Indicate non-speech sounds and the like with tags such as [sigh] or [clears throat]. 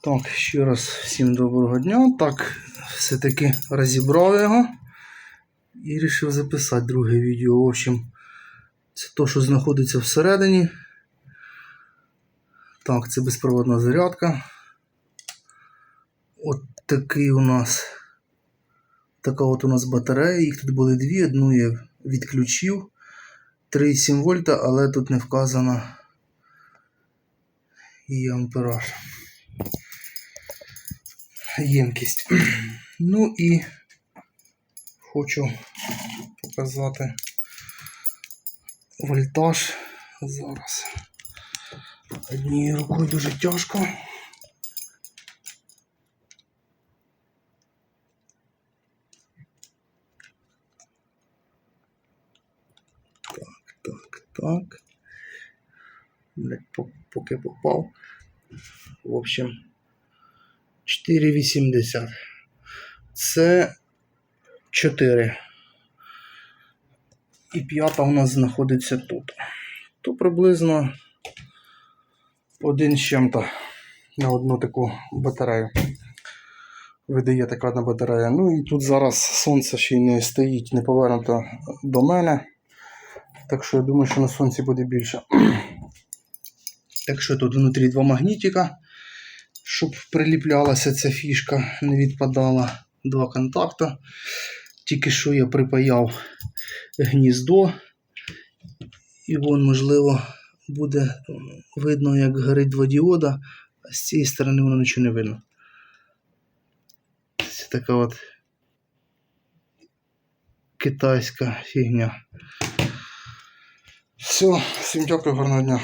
Так, ще раз всім доброго дня. Так, все-таки розібрав його і вирішив записати друге відео. В общем, це то, що знаходиться всередині. Так, це безпроводна зарядка. От такий у нас. Така от у нас батарея. Їх тут були дві. Одну я відключив. 3,7 вольта, але тут не вказано її ампераж. Ємкість. [clears throat] Ну і хочу показати вольтаж зараз. Однією рукою дуже тяжко. Так, так, так. Поки попав. В общем, 4,80. Це 4. І п'ята у нас знаходиться тут. То приблизно один з чим-то на одну таку батарею. Видає така одна батарея. Ну і тут зараз сонце ще й не стоїть, не повернуто до мене. Так що я думаю, що на сонці буде більше. [clears throat] Так що тут внутрі два магнітика, щоб приліплялася ця фішка, не відпадала. Два контакта. Тільки що я припаяв гніздо. І вон, можливо, буде видно, як горить два діода, а з цієї сторони воно нічого не видно. Це така от китайська фігня. Все, всім дякую, гарного дня.